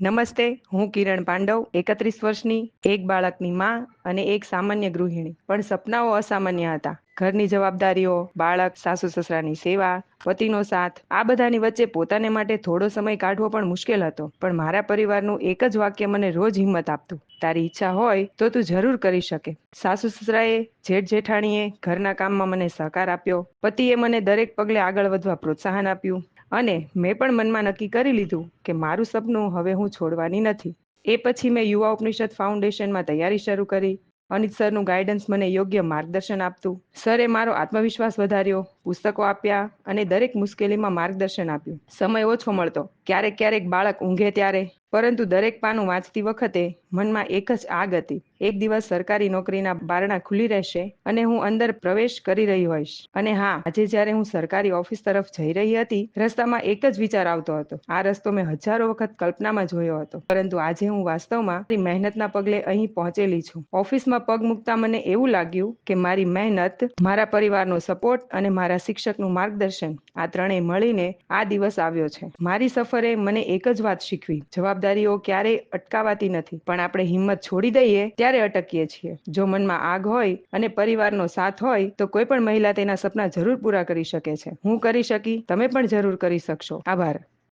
નમસ્તે, હું કિરણ પાંડવ, એકત્રીસ વર્ષની, એક બાળકની માં અને એક સામાન્ય ગૃહિણી. પણ સપનાઓ અસામાન્ય હતા. ઘરની જવાબદારીઓ, બાળક સાસુ સસરાની સેવા પતિનો સાથ. આ બધાની વચ્ચે પોતાને માટે થોડો સમય કાઢવો પણ મુશ્કેલ હતો, પણ મારા પરિવારનું એક જ વાક્ય મને રોજ હિંમત આપતું. તારી ઈચ્છા હોય તો તું જરૂર કરી શકે. સાસુ સસરાએ, જેઠ જેઠાણીએ ઘરના કામમાં મને સહકાર આપ્યો. પતિએ મને દરેક પગલે આગળ વધવા પ્રોત્સાહન આપ્યું. અને મેં પણ મનમાં નક્કી કરી લીધું કે મારું સપનું હવે હું છોડવાની નથી. એ પછી મેં યુવા ઉપનિષદ ફાઉન્ડેશનમાં તૈયારી શરૂ કરી. અનિત સરનું ગાઈડન્સ મને યોગ્ય માર્ગદર્શન આપતું. સરે મારો આત્મવિશ્વાસ વધાર્યો, પુસ્તકો આપ્યા અને દરેક મુશ્કેલીમાં માર્ગદર્શન આપ્યું. સમય ઓછો મળતો. ક્યારેક ક્યારેક બાળક ઊંઘે ત્યારે. પરંતુ દરેક પાનું વાંચતી વખતે મનમાં એક જ આગ હતી. એક દિવસ સરકારી નોકરીના બારણા ખુલી રહેશે અને હું અંદર પ્રવેશ કરી રહી હોઈશ. અને હા, આજે જ્યારે હું સરકારી ઓફિસ તરફ જઈ રહી હતી, રસ્તામાં એક જ વિચાર આવતો હતો. આ રસ્તો મેં હજારો વખત કલ્પનામાં જોયો હતો. પરંતુ આજે હું વાસ્તવમાં મારી મહેનતના પગલે અહીં પહોંચેલી છું. ઓફિસમાં પગ મૂકતા મને એવું લાગ્યું કે મારી મહેનત, મારા પરિવારનો સપોર્ટ અને મારા શિક્ષકનું માર્ગદર્શન આ ત્રણેય મળીને આ દિવસ આવ્યો છે. મારી સફરે મને એક જ વાત શીખવી. જવાબદારી જવાબદારીઓ ક્યારેય અટકાવાતી નથી. પણ આપણે હિંમત છોડી દઈએ ત્યારે અટકીએ છીએ. જો મનમાં આગ હોય અને પરિવારનો સાથ હોય, તો કોઈ પણ મહિલા તેના સપના જરૂર પૂરા કરી શકે છે. હું કરી શકી, તમે પણ જરૂર કરી શકશો. આભાર.